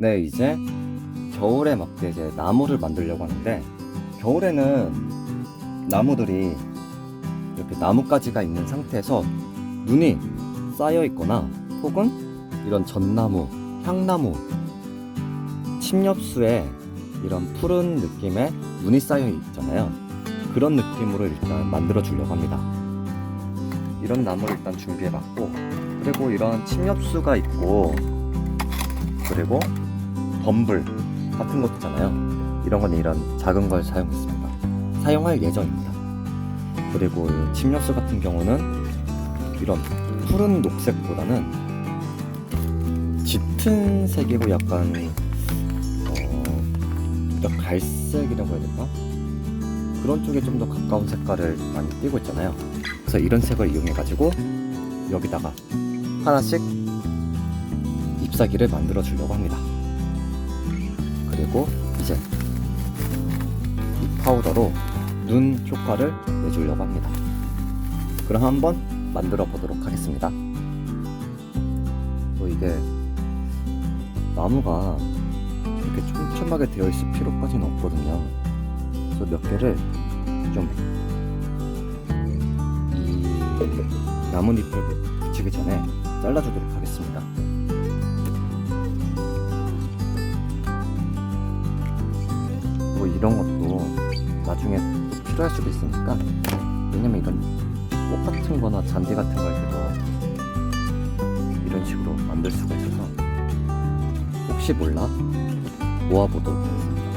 네, 이제 겨울에 맞게 이제 나무를 만들려고 하는데 겨울에는 나무들이 이렇게 나뭇가지가 있는 상태에서 눈이 쌓여 있거나 혹은 이런 전나무, 향나무, 침엽수에 이런 푸른 느낌의 눈이 쌓여 있잖아요. 그런 느낌으로 일단 만들어 주려고 합니다. 이런 나무를 일단 준비해 봤고 그리고 이런 침엽수가 있고 그리고 덤블 같은 것도 있잖아요. 이런 건 이런 작은 걸 사용했습니다. 사용할 예정입니다. 그리고 이 침엽수 같은 경우는 이런 푸른 녹색보다는 짙은 색이고 약간 어, 갈색이라고 해야 되나? 그런 쪽에 좀 더 가까운 색깔을 많이 띄고 있잖아요. 그래서 이런 색을 이용해 가지고 여기다가 하나씩 잎사귀를 만들어 주려고 합니다. 그리고 이제 이 파우더로 눈 효과를 내주려고 합니다. 그럼 한번 만들어 보도록 하겠습니다. 또 이게 나무가 이렇게 촘촘하게 되어 있을 필요까지는 없거든요. 그래서 몇 개를 좀 이 나뭇잎을 붙이기 전에 잘라주도록 하겠습니다. 이런 것도 나중에 또 필요할 수도 있으니까. 왜냐면 이런 꽃 같은 거나 잔디 같은 거할 때도 이런 식으로 만들 수가 있어서. 혹시 몰라? 모아보도록 하겠습니다.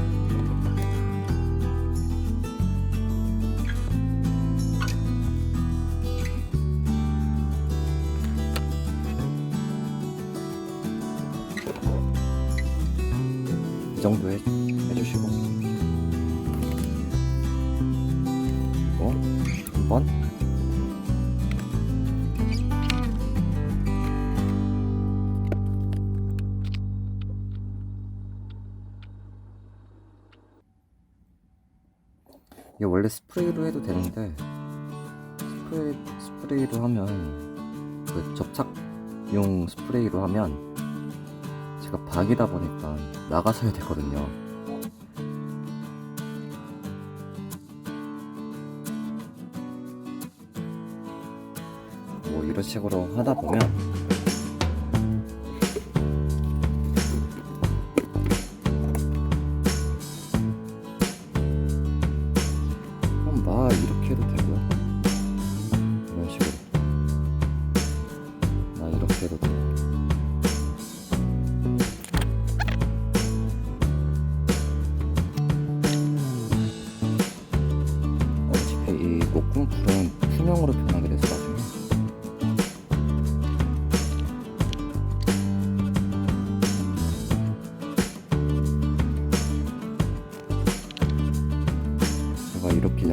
이 정도 해, 이게 원래 스프레이로 해도 되는데 스프레이, 스프레이로 하면 그 접착용 스프레이로 하면 제가 박이다 보니까 나가서 해야 되거든요. 뭐 이런 식으로 하다 보면 이렇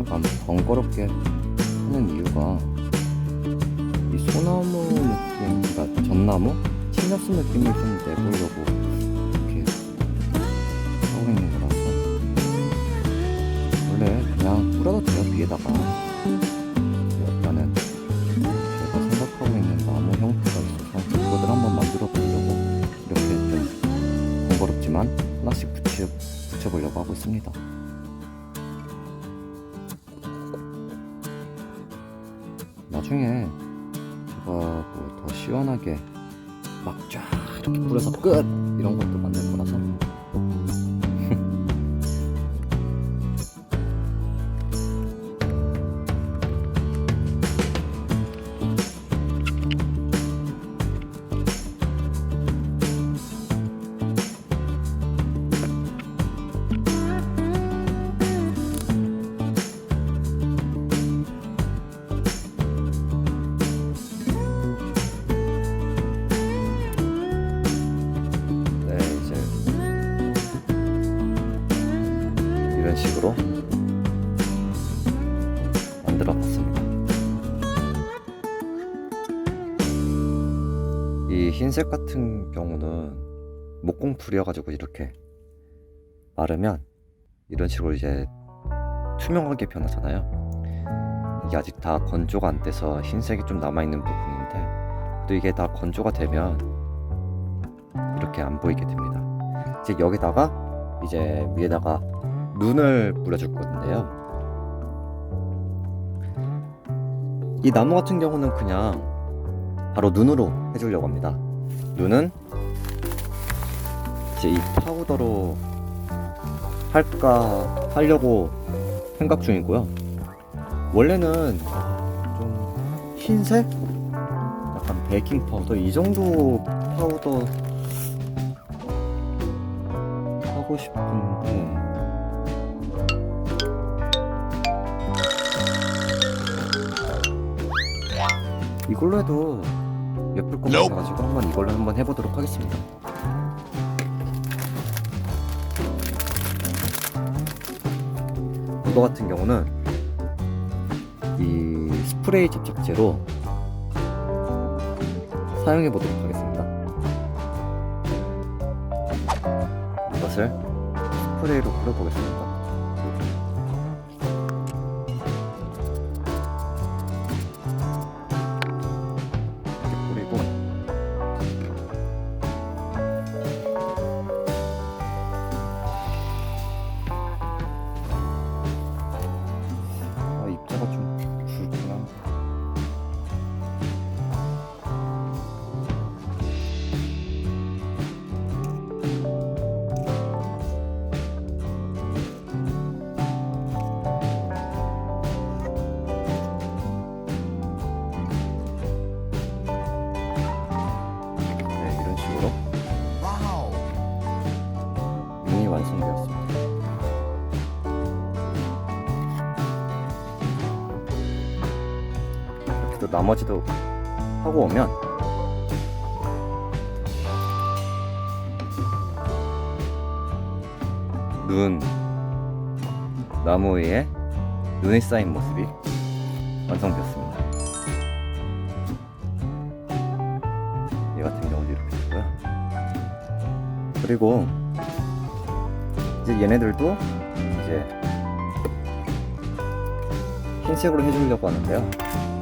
약간 번거롭게 하는 이유가 이 소나무 느낌, 그러니까 전나무? 침엽수 느낌을 좀 내보려고 나중에 제가 뭐 더 시원하게 막 쫙 이렇게 뿌려서 끝! 이런 것도 만들 식으로 만들어 봤습니다. 이 흰색 같은 경우는 목공풀이어가지고 이렇게 마르면 이런 식으로 이제 투명하게 변하잖아요. 이게 아직 다 건조가 안 돼서 흰색이 좀 남아있는 부분인데 또 이게 다 건조가 되면 이렇게 안 보이게 됩니다. 이제 여기다가 이제 위에다가 눈을 뿌려줄 건데요. 이 나무 같은 경우는 그냥 바로 눈으로 해주려고 합니다. 눈은 이제 이 파우더로 할까 하려고 생각 중이고요. 원래는 좀 흰색, 약간 베이킹 파우더 이 정도 파우더 하고 싶은데 이걸로 해도 예쁠 것 같아가지고 한번 이걸로 한번 해보도록 하겠습니다. 이거 같은 경우는 이 스프레이 접착제로 사용해 보도록 하겠습니다. 이것을 스프레이로 뿌려보겠습니다. 나머지도 하고 오면 눈 나무 위에 눈이 쌓인 모습이 완성되었습니다. 얘 같은 경우도 이렇게 되고요. 그리고 이제 얘네들도 이제 흰색으로 해주려고 하는데요.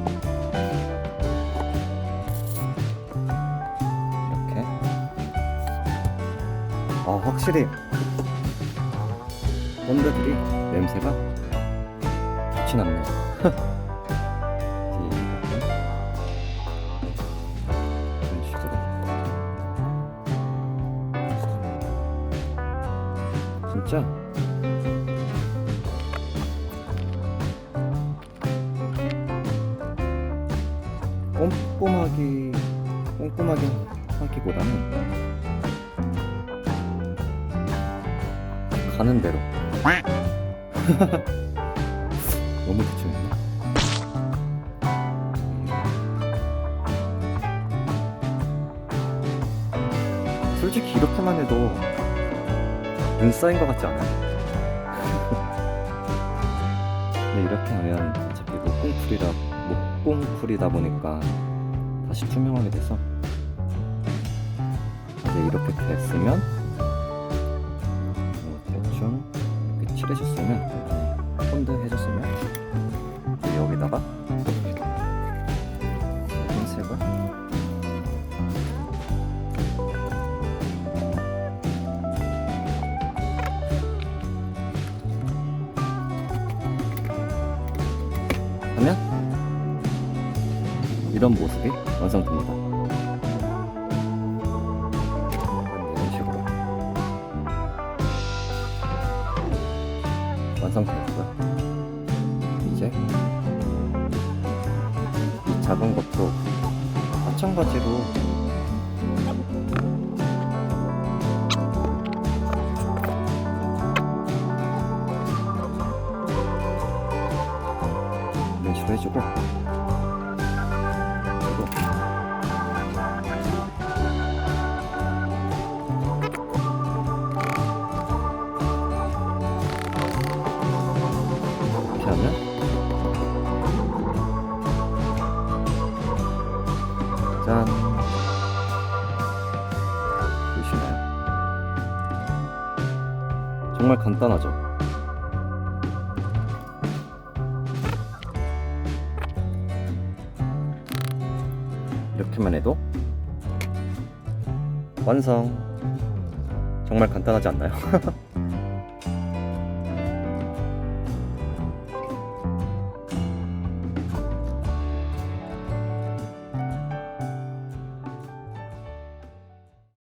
확실히 본드들이 냄새가 좋진 않네요. 진짜 꼼꼼하게 꼼꼼하게 하기보다는 가는 대로. 너무 대충했네. 솔직히 이렇게만 해도 눈 쌓인 것 같지 않아요? 근데 이렇게 하면 어차피 목공풀이라 목공풀이다 보니까 다시 투명하게 돼서 이제 이렇게 됐으면 칠해줬으면 폰드 해줬으면 여기다가 흰색을 하면 이런 모습이 완성됩니다. 완성되었고요. 이제 이 작은 것도 마찬가지로 이런 식으로 해주고 간단하죠? 이렇게만 해도 완성 정말 간단하지 않나요?